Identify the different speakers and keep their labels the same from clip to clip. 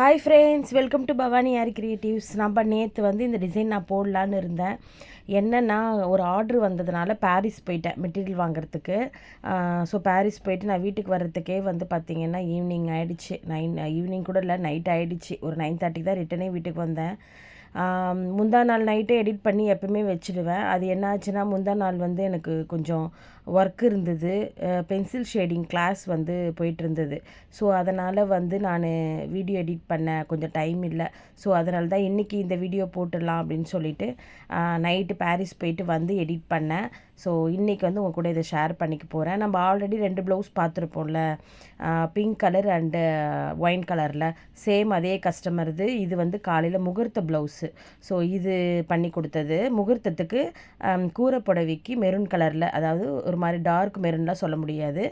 Speaker 1: Hi friends welcome to Bhavani R creatives நம்ம நேற்று வந்து இந்த டிசைன் நான் போடலான்னு இருந்தேன். என்னென்னா ஒரு ஆர்டர் வந்ததுனால பாரிஸ் போயிட்டேன் மெட்டீரியல் வாங்குறதுக்கு. ஸோ பாரிஸ் போயிட்டு நான் வீட்டுக்கு வர்றதுக்கே வந்து பார்த்திங்கன்னா ஈவினிங் ஆகிடுச்சு நைன் ஈவினிங் கூட இல்லை நைட் ஆகிடுச்சு ஒரு நைன் தேர்ட்டிக்கு தான் ரிட்டனே வீட்டுக்கு வந்தேன். முந்தா நாள் நைட்டே எடிட் பண்ணி எப்பவுமே வச்சுடுவேன். அது என்ன ஆச்சுன்னா முந்தா நாள் வந்து எனக்கு கொஞ்சம் ஒர்க் இருந்தது. பென்சில் ஷேடிங் கிளாஸ் வந்து போயிட்டுருந்தது. ஸோ அதனால் வந்து நான் வீடியோ எடிட் பண்ண கொஞ்சம் டைம் இல்லை. ஸோ அதனால தான் இன்றைக்கி இந்த வீடியோ போட்டுடலாம் அப்படின்னு சொல்லிட்டு நைட்டு பாரிஸ் போயிட்டு வந்து எடிட் பண்ணேன் ஸோ இன்றைக்கி வந்து உங்கள் கூட இதை ஷேர் பண்ணிக்க போகிறேன் நம்ம ஆல்ரெடி ரெண்டு ப்ளவுஸ் பார்த்துருப்போம்ல பிங்க் கலர் அண்டு ஒயின் கலரில் சேம் அதே கஸ்டமர் இது. இது வந்து காலையில் முகூர்த்த ப்ளவுஸு ஸோ இது பண்ணி கொடுத்தது. முகூர்த்தத்துக்கு கூரை புடவைக்கு மெரூன் கலரில் அதாவது ஒரு மாதிரி டார்க் மெரூன்லாம் சொல்ல முடியாது.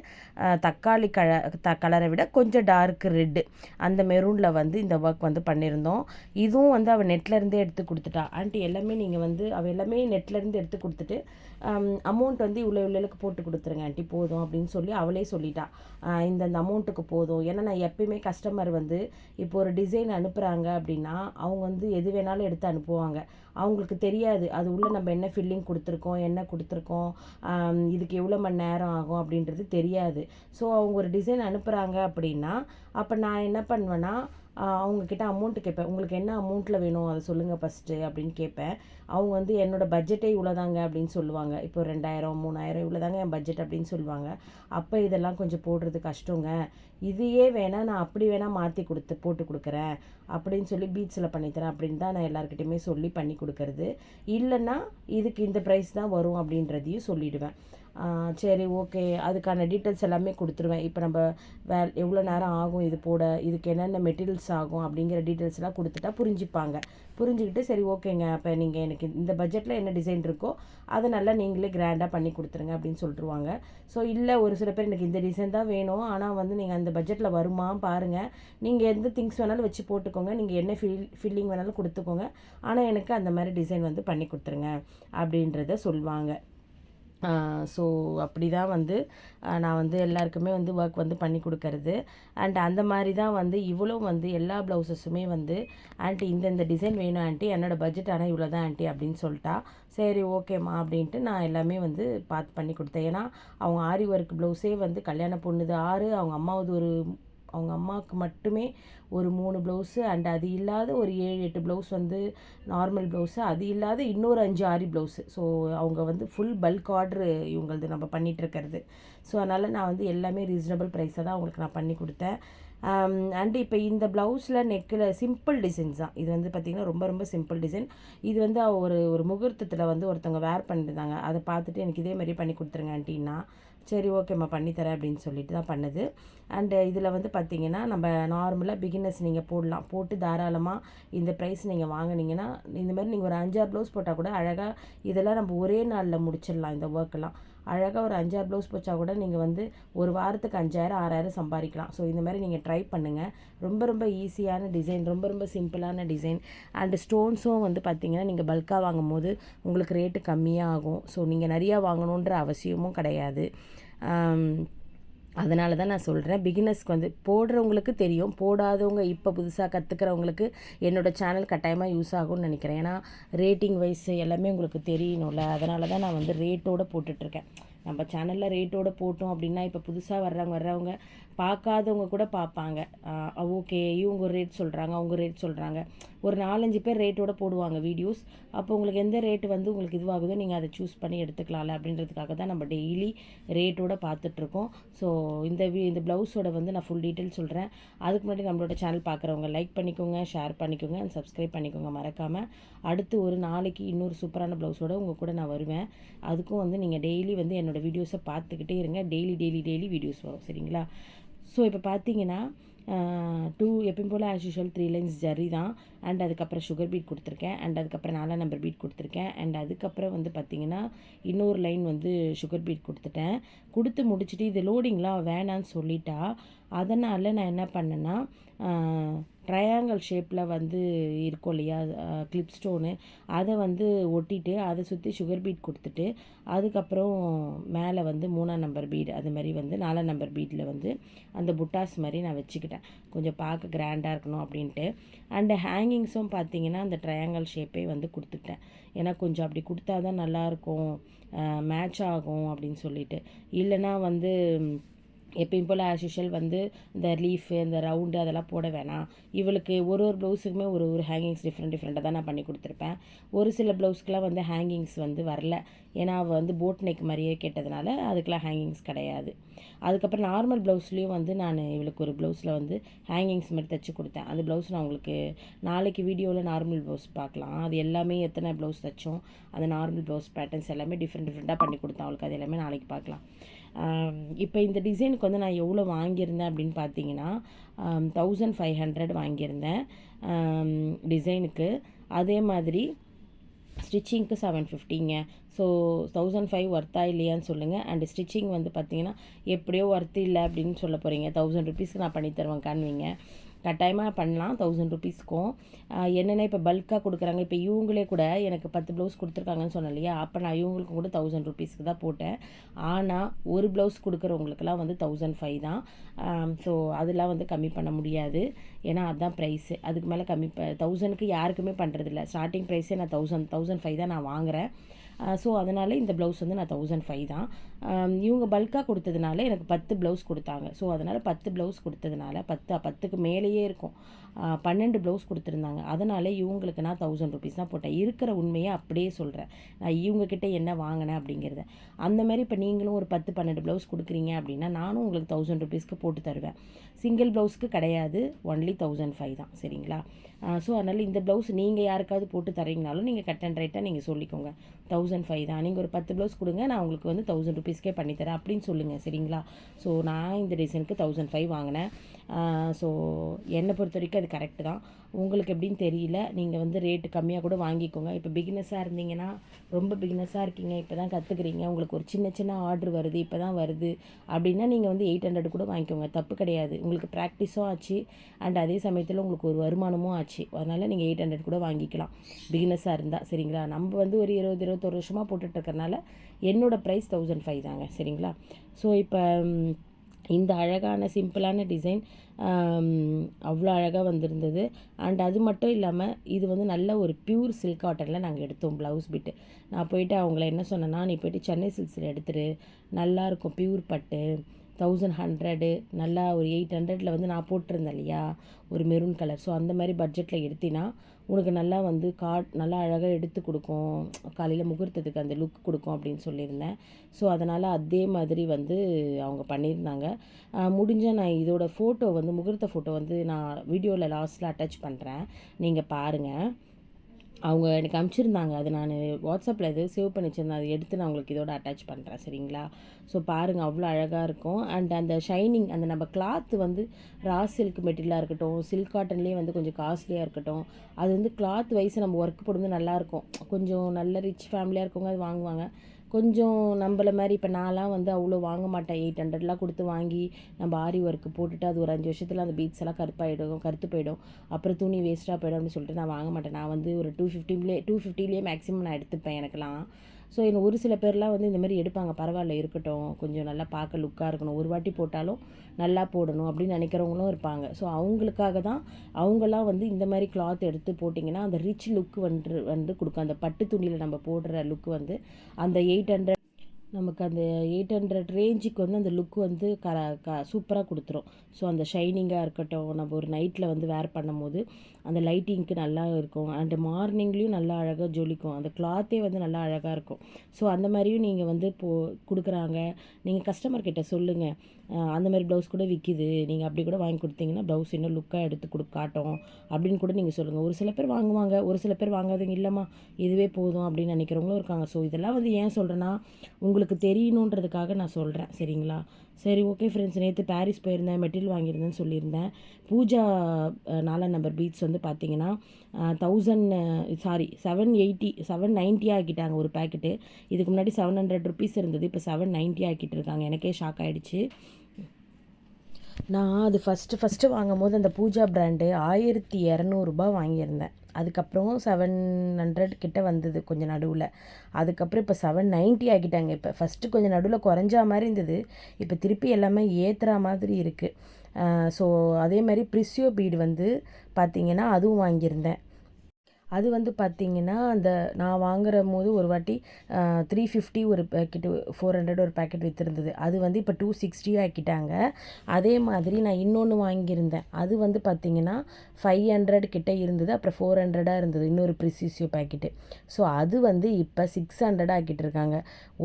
Speaker 1: தக்காளி கல த கலரை விட கொஞ்சம் டார்க் ரெட்டு அந்த மெரூனில் வந்து இந்த ஒர்க் வந்து பண்ணியிருந்தோம் இதுவும் வந்து அவள் நெட்லேருந்தே எடுத்து கொடுத்துட்டா. ஆண்டி எல்லாமே நீங்கள் வந்து அவள் எல்லாமே நெட்லேருந்து எடுத்து கொடுத்துட்டு Um, அமௌண்ட் வந்து இவ்வளோ இவ்வளோக்கு போட்டு கொடுத்துருங்க ஆண்டி போதும் அப்படின்னு சொல்லி அவளே சொல்லிட்டா. இந்தந்த இந்த அமௌண்ட்டுக்கு போதும். ஏன்னா நான் எப்பயுமே கஸ்டமர் வந்து இப்போ ஒரு டிசைன் அனுப்புகிறாங்க அப்படின்னா அவங்க வந்து எது வேணாலும் எடுத்து அனுப்புவாங்க. அவங்களுக்கு தெரியாது அது உள்ளே நம்ம என்ன ஃபில்லிங் கொடுத்துருக்கோம் என்ன கொடுத்துருக்கோம் um, இதுக்கு எவ்வளோ மணி நேரம் ஆகும் அப்படின்றது தெரியாது. ஸோ அவங்க ஒரு டிசைன் அனுப்புகிறாங்க அப்படின்னா அப்போ நான் என்ன பண்ணுவேன்னா அவங்கக்கிட்ட அமௌண்ட்டு கேட்பேன். உங்களுக்கு என்ன அமௌண்ட்டில் வேணும்? அதை சொல்லுங்கள் ஃபஸ்ட்டு அப்படின்னு கேட்பேன். அவங்க வந்து என்னோடய பட்ஜெட்டே இவ்வளோதாங்க அப்படின்னு சொல்லுவாங்க. இப்போ ரெண்டாயிரம் மூணாயிரம் இவ்வளோதாங்க என் பட்ஜெட் அப்படின்னு சொல்லுவாங்க. அப்போ இதெல்லாம் கொஞ்சம் போடுறது கஷ்டங்க. இதையே வேணால் நான் அப்படி வேணால் மாற்றி கொடுத்து போட்டு கொடுக்குறேன். அப்படின்னு சொல்லி பீச்சில் பண்ணித்தரேன் அப்படின்னு தான் நான் எல்லாருக்கிட்டையுமே சொல்லி பண்ணி கொடுக்கறது. இல்லைன்னா இதுக்கு இந்த ப்ரைஸ் தான் வரும் அப்படின்றதையும் சொல்லிவிடுவேன் சரி ஓகே அதுக்கான டீட்டெயில்ஸ் எல்லாமே கொடுத்துருவேன். இப்போ நம்ம வே எவ்வளோ நேரம் ஆகும் இது போட இதுக்கு என்னென்ன மெட்டீரியல்ஸ் ஆகும் அப்படிங்கிற டீட்டெயில்ஸ் எல்லாம் கொடுத்துட்டா புரிஞ்சுப்பாங்க. புரிஞ்சுக்கிட்டு சரி ஓகேங்க அப்போ நீங்கள் எனக்கு இந்த பட்ஜெட்டில் என்ன டிசைன் இருக்கோ அதை நல்லா நீங்களே கிராண்டாக பண்ணி கொடுத்துருங்க அப்படின்னு சொல்லிட்டுருவாங்க ஸோ இல்லை ஒரு சில பேர் எனக்கு இந்த டிசைன் தான் வேணும். ஆனால் வந்து நீங்கள் அந்த பட்ஜெட்டில் வருமா பாருங்கள் நீங்கள் எந்த திங்ஸ் வேணாலும் வச்சு போட்டுக்கோங்க. நீங்கள் என்ன ஃபில் ஃபில்லிங் வேணாலும் கொடுத்துக்கோங்க. ஆனால் எனக்கு அந்த மாதிரி டிசைன் வந்து பண்ணி கொடுத்துருங்க அப்படின்றத சொல்லுவாங்க ஸோ அப்படி தான் வந்து நான் வந்து எல்லாருக்குமே வந்து ஒர்க் வந்து பண்ணி கொடுக்கறது. அண்ட் அந்த மாதிரி தான் வந்து இவ்வளோ வந்து எல்லா ப்ளவுசஸுமே வந்து ஆண்டி இந்தந்த டிசைன் வேணும் ஆண்டி என்னோடய பட்ஜெட் ஆனால் இவ்வளோ தான் ஆண்டி அப்படின்னு சொல்லிட்டா. சரி ஓகேம்மா அப்படின்ட்டு நான் எல்லாமே வந்து பார்த்து பண்ணி கொடுத்தேன். ஏன்னா அவங்க ஆரி ஒர்க் ப்ளவுஸே வந்து கல்யாண பொண்ணுது ஆறு அவங்க அம்மாவது ஒரு அவங்க அம்மாவுக்கு மட்டுமே ஒரு மூணு ப்ளவுஸு அண்ட் அது இல்லாத ஒரு ஏழு எட்டு ப்ளவுஸ் வந்து நார்மல் ப்ளவுஸு அது இல்லாத இன்னொரு அஞ்சு ஆரி ப்ளவுஸு ஸோ அவங்க வந்து ஃபுல் பல்க் ஆர்டரு இவங்களது நம்ம பண்ணிகிட்ருக்கிறது இருக்கிறது. ஸோ அதனால் நான் வந்து எல்லாமே ரீசனபிள் ப்ரைஸை தான் அவங்களுக்கு நான் பண்ணி கொடுத்தேன். Um, அண்ட் இப்போ இந்த ப்ளவுஸில் நெக்கில் சிம்பிள் டிசைன்ஸ் தான். இது வந்து பார்த்திங்கன்னா ரொம்ப ரொம்ப சிம்பிள் டிசைன் இது வந்து ஒரு ஒரு முகூர்த்தத்தில் வந்து ஒருத்தவங்க வேர் பண்ணியிருந்தாங்க அதை பார்த்துட்டு எனக்கு இதே மாதிரி பண்ணி கொடுத்துருங்க ஆண்டின்னா சரி ஓகேம்மா பண்ணித்தரேன் அப்படின்னு சொல்லிட்டு தான் பண்ணுது. அண்டு இதில் வந்து பார்த்தீங்கன்னா நம்ம நார்மலாக பிகினர்ஸ் நீங்கள் போடலாம். போட்டு தாராளமாக இந்த ப்ரைஸ் நீங்கள் வாங்கினீங்கன்னா இந்த மாதிரி நீங்கள் ஒரு அஞ்சாறு ப்ளவுஸ் போட்டால் கூட அழகாக இதெல்லாம் நம்ம ஒரே நாளில் முடிச்சிடலாம் இந்த ஒர்க்கெல்லாம் அழகாக ஒரு அஞ்சாறு ப்ளவுஸ் போச்சா கூட நீங்கள் வந்து ஒரு வாரத்துக்கு அஞ்சாயிரம் ஆறாயிரம் சம்பாதிக்கலாம். ஸோ இந்த மாதிரி நீங்கள் ட்ரை பண்ணுங்கள் ரொம்ப ரொம்ப ஈஸியான டிசைன் ரொம்ப ரொம்ப சிம்பிளான டிசைன் அண்டு ஸ்டோன்ஸும் வந்து பார்த்தீங்கன்னா நீங்கள் பல்காக வாங்கும் போது உங்களுக்கு ரேட்டு கம்மியாக ஆகும் ஸோ நீங்கள் நிறையா வாங்கணுன்ற அவசியமும் கிடையாது. Um, அதனால தான் நான் சொல்கிறேன் பிகினர்ஸ்க்கு வந்து போடுறவங்களுக்கு தெரியும் போடாதவங்க இப்போ புதுசாக கற்றுக்கிறவங்களுக்கு என்னோடய சேனல் கட்டாயமாக யூஸ் ஆகும்னு நினைக்கிறேன். ஏன்னா ரேட்டிங் வைஸ் எல்லாமே உங்களுக்கு தெரியணும்ல அதனால தான் நான் வந்து ரேட்டோட போட்டுட்ருக்கேன் நம்ம சேனலில் ரேட்டோட போட்டோம் அப்படின்னா இப்போ புதுசாக வர்றவங்க வர்றவங்க பார்க்காதவங்க கூட பார்ப்பாங்க. ஓகே இவங்க ஒரு ரேட் சொல்கிறாங்க அவங்க ரேட் சொல்கிறாங்க ஒரு நாலஞ்சு பேர் ரேட்டோட போடுவாங்க வீடியோஸ் அப்போ உங்களுக்கு எந்த ரேட் வந்து உங்களுக்கு இதுவாகுதோ நீங்கள் அதை சூஸ் பண்ணி எடுத்துக்கலாம்ல அப்படின்றதுக்காக தான் நம்ம டெய்லி ரேட்டோட பார்த்துட்ருக்கோம். ஸோ இந்த வி இந்த ப்ளவுஸோட வந்து நான் ஃபுல் டீட்டெயில் சொல்கிறேன் அதுக்கு முன்னாடி நம்மளோட சேனல் பார்க்குறவங்க லைக் பண்ணிக்கோங்க ஷேர் பண்ணிக்கோங்க அண்ட் சப்ஸ்கிரைப் பண்ணிக்கோங்க மறக்காமல் அடுத்து ஒரு நாளைக்கு இன்னொரு சூப்பரான ப்ளவுஸோட உங்கள் கூட நான் வருவேன். அதுக்கும் வந்து நீங்கள் டெய்லி வந்து என்னோடய வீடியோஸை பார்த்துக்கிட்டே இருங்க. டெய்லி டெய்லி டெய்லி வீடியோஸ் வரும். சரிங்களா? ஸோ இப்போ பார்த்தீங்கன்னா டூ எப்பயும் போல் as usual three lines zari தான். அண்ட் அதுக்கப்புறம் சுகர் பீட் கொடுத்துருக்கேன். அண்ட் அதுக்கப்புறம் நாலாம் நம்பர் பீட் கொடுத்துருக்கேன். அண்ட் அதுக்கப்புறம் வந்து பார்த்தீங்கன்னா இன்னொரு லைன் வந்து சுகர் பீட் கொடுத்துட்டேன். கொடுத்து முடிச்சுட்டு இது லோடிங்லாம் வேணான்னு சொல்லிட்டா அதனால் நான் என்ன பண்ணேன்னா ட்ரையாங்கிள் ஷேப்பில் வந்து இருக்கும் இல்லையா? கிளிப் ஸ்டோனு அதை வந்து ஒட்டிட்டு அதை சுற்றி சுகர் பீட் கொடுத்துட்டு அதுக்கப்புறம் மேலே வந்து மூணாம் நம்பர் பீடு அது மாதிரி வந்து நாலாம் நம்பர் பீடில் வந்து அந்த புட்டாஸ் மாதிரி நான் வச்சுக்கிட்டேன். கொஞ்சம் பார்க்க கிராண்டாக இருக்கணும் அப்படின்ட்டு. அண்டு ஹேங்கிங்ஸும் பார்த்தீங்கன்னா அந்த ட்ரையாங்கிள் ஷேப்பே வந்து கொடுத்துக்கிட்டேன் ஏன்னா கொஞ்சம் அப்படி கொடுத்தா தான் நல்லாயிருக்கும் மேட்ச் ஆகும் அப்படின்னு சொல்லிட்டு. இல்லைன்னா வந்து எப்பயும் போல் ஆஸ் யூஷுவல் வந்து இந்த லீஃபு இந்த ரவுண்டு அதெல்லாம் போட வேணாம். இவளுக்கு ஒரு ஒரு ப்ளவுஸுக்குமே ஒரு ஒரு ஹேங்கிங்ஸ் டிஃப்ரெண்ட் டிஃப்ரெண்ட்டாக தான் நான் பண்ணி கொடுத்துருப்பேன். ஒரு சில ப்ளவுஸ்க்கெலாம் வந்து ஹேங்கிங்ஸ் வந்து வரல. ஏன்னா அவள் வந்து போட் நெக் மாதிரியே கேட்டதுனால அதுக்கெலாம் ஹேங்கிங்ஸ் கிடையாது. அதுக்கப்புறம் நார்மல் ப்ளவுஸ்லேயும் வந்து நான் இவளுக்கு ஒரு ப்ளவுஸில் வந்து ஹேங்கிங்ஸ் மாதிரி தைச்சி கொடுத்தேன். அந்த ப்ளவுஸ் நான் உங்களுக்கு நாளைக்கு வீடியோவில் நார்மல் ப்ளவுஸ் பார்க்கலாம். அது எல்லாமே எத்தனை ப்ளவுஸ் தைச்சோம் அந்த நார்மல் ப்ளவுஸ் பேட்டர்ன்ஸ் எல்லாமே டிஃப்ரெண்ட் டிஃப்ரெண்ட்டாக பண்ணி கொடுத்தேன் அவளுக்கு. அது எல்லாமே நாளைக்கு பார்க்கலாம். இப்போ இந்த டிசைனுக்கு வந்து நான் எவ்வளோ வாங்கியிருந்தேன் அப்படின்னு பார்த்தீங்கன்னா தௌசண்ட் ஃபைவ் ஹண்ட்ரட் வாங்கியிருந்தேன் டிசைனுக்கு. அதே மாதிரி ஸ்டிச்சிங்க்கு செவன் ஃபிஃப்டிங்க ஸோ தௌசண்ட் ஃபைவ் ஒர்த்தா இல்லையான்னு சொல்லுங்கள் அண்ட் ஸ்டிச்சிங் வந்து பார்த்தீங்கன்னா எப்படியோ ஒர்த்து இல்லை அப்படின்னு சொல்ல போகிறீங்க தௌசண்ட் ருபீஸ்க்கு நான் பண்ணி தருவேன் காணுவீங்க. கட்டாயமாக பண்ணலாம். தௌசண்ட் ருபீஸ்க்கும் என்னென்ன இப்போ பல்காக கொடுக்குறாங்க? இப்போ இவங்களே கூட எனக்கு பத்து ப்ளவுஸ் கொடுத்துருக்காங்கன்னு சொன்னேன் இல்லையா? அப்போ நான் இவங்களுக்கு கூட தௌசண்ட் ருபீஸ்க்கு தான் போட்டேன். ஆனால் ஒரு ப்ளவுஸ் கொடுக்குறவங்களுக்குலாம் வந்து தௌசண்ட் ஃபைவ் தான். ஸோ அதெல்லாம் வந்து கம்மி பண்ண முடியாது. ஏன்னா அதுதான் ப்ரைஸு அதுக்கு மேலே கம்மி ப தௌசண்ட்க்கு யாருக்குமே பண்ணுறதில்ல ஸ்டார்டிங் ப்ரைஸே நான் தௌசண்ட் தௌசண்ட் ஃபைவ் தான் நான் வாங்குகிறேன் ஸோ அதனால் இந்த ப்ளவுஸ் வந்து நான் தௌசண்ட் ஃபைவ் தான். இவங்க பல்காக கொடுத்ததுனால எனக்கு பத்து ப்ளவுஸ் கொடுத்தாங்க. ஸோ அதனால் பத்து ப்ளவுஸ் கொடுத்ததுனால பத்து பத்துக்கு மேலேயே இருக்கும். பன்னெண்டு ப்ளவுஸ் கொடுத்துருந்தாங்க. அதனால் இவங்களுக்கு நான் தௌசண்ட் ருபீஸ் தான் போட்டேன். இருக்கிற உண்மையை அப்படியே சொல்கிறேன் நான் இவங்கக்கிட்ட என்ன வாங்கினேன் அப்படிங்கிறத. அந்தமாரி இப்போ நீங்களும் ஒரு பத்து பன்னெண்டு ப்ளவுஸ் கொடுக்குறீங்க அப்படின்னா நானும் உங்களுக்கு தௌசண்ட் ருபீஸ்க்கு போட்டு தருவேன். சிங்கிள் ப்ளவுஸ்க்கு கிடையாது. ஒன்லி தௌசண்ட் ஃபைவ் தான். சரிங்களா? ஸோ அதனால் இந்த ப்ளவுஸ் நீங்கள் யாருக்காவது போட்டு தரீங்கனாலும் நீங்கள் கட் அண்ட் ரைட்டாக நீங்கள் சொல்லிக்கோங்க. தௌசண்ட் ஃபைவ் தான். நீங்கள் ஒரு பத்து ப்ளவுஸ் கொடுங்க நான் உங்களுக்கு வந்து தௌசண்ட் ருபீஸ்க்கே பண்ணித்தரேன் அப்படின்னு சொல்லுங்கள் சரிங்களா? ஸோ நான் இந்த டிசைனுக்கு தௌசண்ட் ஃபைவ் வாங்கினேன். ஸோ என்னை பொறுத்த வரைக்கும் அது கரெக்டு தான். உங்களுக்கு எப்படின்னு தெரியல. நீங்கள் வந்து ரேட்டு கம்மியாக கூட வாங்கிக்கோங்க. இப்போ பிகினஸாக இருந்தீங்கன்னா ரொம்ப பிகினஸாக இருக்கீங்க. இப்போ தான் கற்றுக்குறீங்க உங்களுக்கு ஒரு சின்ன சின்ன ஆர்டர் வருது. இப்போ தான் வருது. அப்படின்னா நீங்கள் வந்து எயிட் ஹண்ட்ரட் கூட வாங்கிக்கோங்க. தப்பு கிடையாது. உங்களுக்கு ப்ராக்டிஸும் ஆச்சு. அண்ட் அதே சமயத்தில் உங்களுக்கு ஒரு வருமானமும் ஆச்சு. அதனால் நீங்கள் எயிட் ஹண்ட்ரட் கூட வாங்கிக்கலாம். பிகினஸாக இருந்தால் சரிங்களா? நம்ம வந்து ஒரு இருபது இருபத்தொரு வருஷமாக போட்டுட்ருக்கறனால என்னோடய ப்ரைஸ் தௌசண்ட் ஃபைவ் தாங்க சரிங்களா? ஸோ இப்போ இந்த அழகான சிம்பிளான டிசைன் அவ்வளோ அழகாக வந்திருந்தது. அண்ட் அது மட்டும் இல்லாமல் இது வந்து நல்ல ஒரு பியூர் சில்க் காட்டனில் நாங்கள் எடுத்தோம் ப்ளவுஸ் பிட்டு நான் போயிட்டு அவங்கள என்ன சொன்னேன்னா நீ போயிட்டு சென்னை சில்க்ஸில் எடுத்துரு. நல்லாயிருக்கும் பியூர் பட்டு. தௌசண்ட் ஹண்ட்ரடு நல்லா ஒரு எயிட் ஹண்ட்ரடில் வந்து நான் போட்டிருந்தேன் இல்லையா? ஒரு மெரூன் கலர் ஸோ அந்த மாதிரி பட்ஜெட்டில் எடுத்தினா உனக்கு நல்லா வந்து காட் நல்லா அழகாக எடுத்து கொடுக்கும். காலையில் முகூர்த்தத்துக்கு அந்த லுக் கொடுக்கும் அப்படின்னு சொல்லியிருந்தேன். ஸோ அதனால் அதே மாதிரி வந்து அவங்க பண்ணியிருந்தாங்க. முடிஞ்சால் நான் இதோட ஃபோட்டோ வந்து முகூர்த்த ஃபோட்டோ வந்து நான் வீடியோவில் லாஸ்ட்டில் அட்டாச் பண்ணுறேன் நீங்கள் பாருங்கள் அவங்க எனக்கு அனுப்பிச்சிருந்தாங்க அது நான் வாட்ஸ்அப்பில் எது சேவ் பண்ணி வச்சுருந்தேன். அதை எடுத்து நான் உங்களுக்கு இதோட அட்டாச் பண்ணுறேன் சரிங்களா? ஸோ பாருங்கள் அவ்வளோ அழகாக இருக்கும். அண்ட் அந்த ஷைனிங் அந்த நம்ம கிளாத்து வந்து ரா சில்க் மெட்டீரியலாக இருக்கட்டும் சில்க் காட்டன்லேயே வந்து கொஞ்சம் காஸ்ட்லியாக இருக்கட்டும் அது வந்து கிளாத் வைஸ் நம்ம ஒர்க் போடும்போது நல்லாயிருக்கும் கொஞ்சம் நல்ல ரிச் ஃபேமிலியாக இருக்கவங்க அது வாங்குவாங்க. கொஞ்சம் நம்மள மாதிரி இப்போ நான்லாம் வந்து அவ்வளோ வாங்க மாட்டேன். எயிட் ஹண்ட்ரட்லாம் கொடுத்து வாங்கி நம்ம ஆரி ஒர்க்கு போட்டுட்டு அது ஒரு அஞ்சு வருஷத்தில் அந்த பீட்ஸ் எல்லாம் கருப்பாயிடும் கருத்து போயிடும். அப்புறம் துணி வேஸ்ட்டாக போயிடும் அப்படின்னு சொல்லிட்டு நான் வாங்க மாட்டேன். நான் வந்து ஒரு டூ ஃபிஃப்டிலே டூ ஃபிஃப்டிலேயே மேக்ஸிமம் நான் எடுத்துப்பேன் எனக்குலாம் ஸோ இன்னும் ஒரு சில பேர்லாம் வந்து இந்த மாதிரி எடுப்பாங்க. பரவாயில்ல இருக்கட்டும். கொஞ்சம் நல்லா பார்க்க லுக்காக இருக்கணும். ஒரு வாட்டி போட்டாலும் நல்லா போடணும் அப்படின்னு நினைக்கிறவங்களும் இருப்பாங்க. ஸோ அவங்களுக்காக தான் அவங்களாம் வந்து இந்த மாதிரி கிளாத் எடுத்து போட்டிங்கன்னா அந்த ரிச் லுக் வந்து வந்து கொடுக்கும். அந்த பட்டு துணியில் நம்ம போடுற லுக் வந்து அந்த எயிட் ஹண்ட்ரட் நமக்கு அந்த எயிட் ஹண்ட்ரட் ரேஞ்சுக்கு வந்து அந்த லுக் வந்து க க சூப்பராக கொடுத்துரும். ஸோ அந்த ஷைனிங்காக இருக்கட்டும் நம்ம ஒரு நைட்டில் வந்து வேர் பண்ணும்போது அந்த லைட்டிங்க்கு நல்லா இருக்கும். அண்டு மார்னிங்லேயும் நல்லா அழகாக ஜொலிக்கும். அந்த கிளாத்தே வந்து நல்லா அழகாக இருக்கும். ஸோ அந்த மாதிரியும் நீங்கள் வந்து போ கொடுக்குறாங்க. நீங்கள் கஸ்டமர்கிட்ட சொல்லுங்கள் அந்த மாதிரி ப்ளவுஸ் கூட விற்கிது நீங்கள் அப்படி கூட வாங்கி கொடுத்தீங்கன்னா ப்ளவுஸ் இன்னும் லுக்காக எடுத்து கொடு காட்டும். அப்படின்னு கூட நீங்கள் சொல்லுங்கள் ஒரு சில பேர் வாங்குவாங்க. ஒரு சில பேர் வாங்காதீங்க இல்லைம்மா. இதுவே போதும் அப்படின்னு நினைக்கிறவங்களும் இருக்காங்க. ஸோ இதெல்லாம் வந்து ஏன் சொல்கிறேன்னா உங்கள் உங்களுக்கு தெரியணுன்றதுக்காக நான் சொல்கிறேன் சரிங்களா? சரி ஓகே ஃப்ரெண்ட்ஸ் நேற்று பாரிஸ் போயிருந்தேன் மெட்டீரியல் வாங்கியிருந்தேன்னு சொல்லியிருந்தேன். பூஜா நாலாம் நம்பர் பீட்ஸ் வந்து பார்த்தீங்கன்னா thousand sorry seven eighty seven ninety ஆக்கிட்டாங்க ஒரு பேக்கெட்டு இதுக்கு முன்னாடி செவன் ஹண்ட்ரட் ருபீஸ் இருந்தது இப்போ செவன் நைன்ட்டி ஆக்கிட்டு இருக்காங்க. எனக்கே ஷாக் ஆகிடுச்சு நான் அது ஃபஸ்ட்டு ஃபஸ்ட்டு வாங்கும்போது அந்த பூஜா பிராண்டு ஆயிரத்தி இரநூறுபா வாங்கியிருந்தேன். அதுக்கப்புறம் செவன் ஹண்ட்ரட் கிட்ட வந்தது கொஞ்சம் நடுவில். அதுக்கப்புறம் இப்போ செவன் நைன்ட்டி ஆக்கிட்டாங்க இப்போ ஃபஸ்ட்டு கொஞ்சம் நடுவில் குறைஞ்சா மாதிரி இருந்தது. இப்போ திருப்பி எல்லாமே ஏற்றுற மாதிரி இருக்குது ஸோ அதே மாதிரி ப்ரிஸ்யோ பீடு வந்து பார்த்திங்கன்னா அதுவும் வாங்கியிருந்தேன். அது வந்து பார்த்திங்கன்னா அந்த நான் வாங்குற போது ஒரு வாட்டி த்ரீ ஃபிஃப்டி ஒரு பேக்கெட்டு ஃபோர் ஹண்ட்ரட் ஒரு பேக்கெட் விற்றுருந்தது அது வந்து இப்போ டூ சிக்ஸ்டி ஆக்கிட்டாங்க. அதே மாதிரி நான் இன்னொன்று வாங்கியிருந்தேன். அது வந்து பார்த்திங்கன்னா ஃபைவ் ஹண்ட்ரட் கிட்டே இருந்தது. அப்புறம் ஃபோர் ஹண்ட்ரடாக இருந்தது. இன்னொரு ப்ரிசிசியோ பேக்கெட்டு ஸோ அது வந்து இப்போ சிக்ஸ் ஹண்ட்ரட் ஆக்கிட்டு இருக்காங்க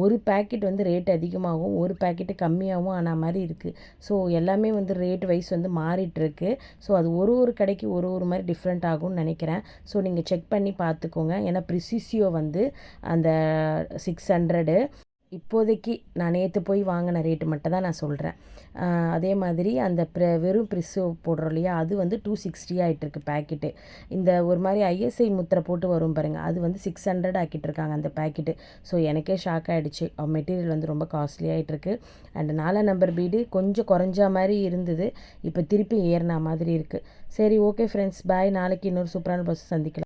Speaker 1: ஒரு பேக்கெட் வந்து ரேட் அதிகமாகவும் ஒரு பேக்கெட்டு கம்மியாகவும் ஆன மாதிரி இருக்குது ஸோ எல்லாமே வந்து ரேட் வைஸ் வந்து மாறிட்டுருக்கு. ஸோ அது ஒரு ஒரு கடைக்கு ஒரு ஒரு மாதிரி டிஃப்ரெண்ட் ஆகும்னு நினைக்கிறேன். ஸோ நீங்கள் செக் பண்ணி பார்த்துக்கோங்க. ஏன்னா ப்ரிசிசியோ வந்து அந்த சிக்ஸ் ஹண்ட்ரடு இப்போதைக்கு நான் நேற்று போய் வாங்கின ரேட்டு மட்டும் தான் நான் சொல்கிறேன் அதே மாதிரி அந்த ப்ர வெறும் ப்ரிஸோ போடுறோம் இல்லையா? அது வந்து டூ சிக்ஸ்டி ஆகிட்டுருக்கு பேக்கெட்டு. இந்த ஒரு மாதிரி ஐஎஸ்ஐ முத்திரை போட்டு வரும் பாருங்கள் அது வந்து சிக்ஸ் ஹண்ட்ரட் ஆக்கிட்டுருக்காங்க அந்த பேக்கெட்டு. ஸோ எனக்கே ஷாக் ஆகிடுச்சு மெட்டீரியல் வந்து ரொம்ப காஸ்ட்லி ஆகிட்டுருக்கு அண்ட் நாலாம் நம்பர் பீடு கொஞ்சம் குறைஞ்ச மாதிரி இருந்தது. இப்போ திருப்பி ஏறின மாதிரி இருக்குது சரி ஓகே ஃப்ரெண்ட்ஸ். பாய். நாளைக்கு இன்னொரு சூப்பரான பஸ் சந்திக்கலாம்.